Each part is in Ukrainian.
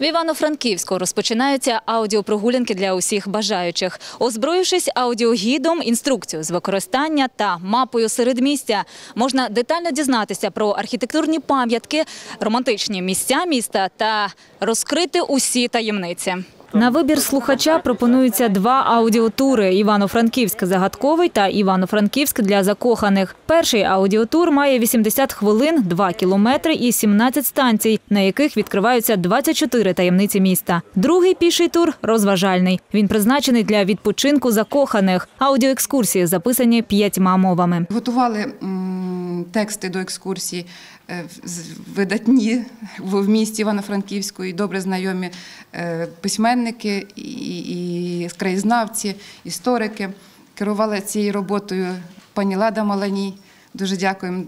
В Івано-Франківську розпочинаються аудіопрогулянки для усіх бажаючих. Озброївшись аудіогідом, інструкцію з використання та мапою середмістя, можна детально дізнатися про архітектурні пам'ятки, романтичні місця міста та розкрити усі таємниці. На вибір слухача пропонуються два аудіотури: Івано-Франківськ загадковий та Івано-Франківськ для закоханих. Перший аудіотур має 80 хвилин, 2 кілометри і 17 станцій, на яких відкриваються 24 таємниці міста. Другий піший тур розважальний. Він призначений для відпочинку закоханих. Аудіоекскурсії записані п'ятьма мовами. Готували тексти до екскурсії е, видатні в місті Івано-Франківську і добре знайомі е, письменники і, краєзнавці, історики. Керувала цією роботою пані Лада Маланій. Дуже дякуємо.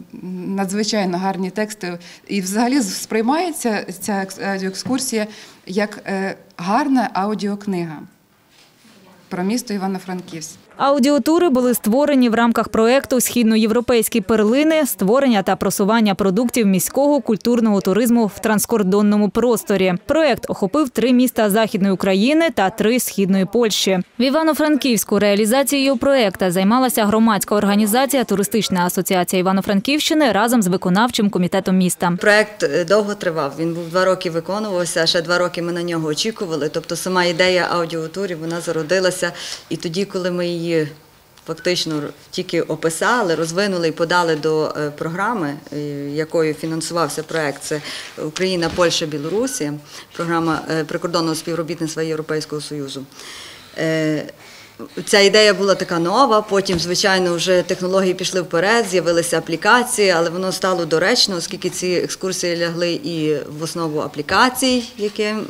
Надзвичайно гарні тексти. І взагалі сприймається ця екс- аудіоекскурсія як е, гарна аудіокнига про місто Івано-Франківськ. Аудіотури були створені в рамках проекту Східноєвропейські перлини, створення та просування продуктів міського культурного туризму в транскордонному просторі. Проект охопив три міста Західної України та три східної Польщі. В Івано-Франківську реалізацією проекту займалася громадська організація Туристична асоціація Івано-Франківщини разом з виконавчим комітетом міста. Проект е, довго тривав. Він був два роки виконувався. Ще два роки ми на нього очікували. Тобто, сама ідея аудіотурів вона зародилася. І тоді, коли ми її фактично тільки описали, розвинули і подали до е, програми, е, якою фінансувався проект, це Україна, Польща, Білорусі, програма е, прикордонного співробітництва Європейського Союзу. Ця ідея була така нова. Потім, звичайно, вже технології пішли вперед, з'явилися аплікації, але воно стало доречно, оскільки ці екскурсії лягли і в основу аплікацій,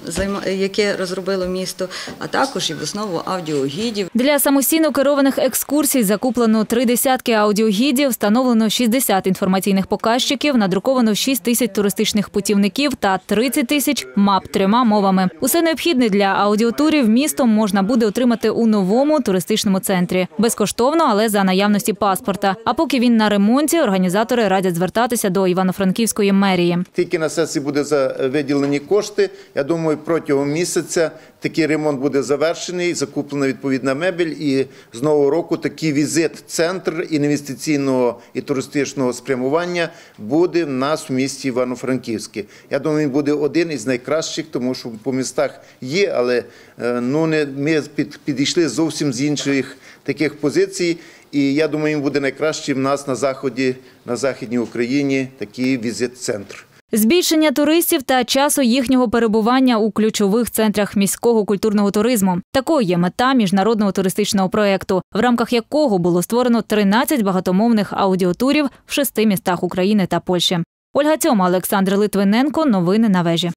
займа- яке розробило місто, а також і в основу аудіогідів. Для самостійно керованих екскурсій закуплено три десятки аудіогідів, встановлено 60 інформаційних показчиків, надруковано 6 тисяч туристичних путівників та 30 тисяч мап трьома мовами. Усе необхідне для аудіотурів містом можна буде отримати у новому туристичному центрі. Безкоштовно, але за наявності паспорта. А поки він на ремонті, організатори радять звертатися до Івано-Франківської мерії. Тільки на сесії буде за- виділені кошти. Я думаю, протягом місяця такий ремонт буде завершений, закуплена відповідна мебель. І з нового року такий візит-центр інвестиційного і туристичного спрямування буде в нас в місті Івано-Франківське. Я думаю, він буде один із найкращих, тому що по містах є, але е, ну не ми під, підійшли зовсім з інших таких позицій. І я думаю, він буде найкращий в нас на заході, на західній Україні такий візит-центр. Збільшення туристів та часу їхнього перебування у ключових центрах міського культурного туризму. Такою є мета міжнародного туристичного проєкту, в рамках якого було створено 13 багатомовних аудіотурів в шести містах України та Польщі. Ольга Цьома, Олександр Литвиненко. Новини на вежі.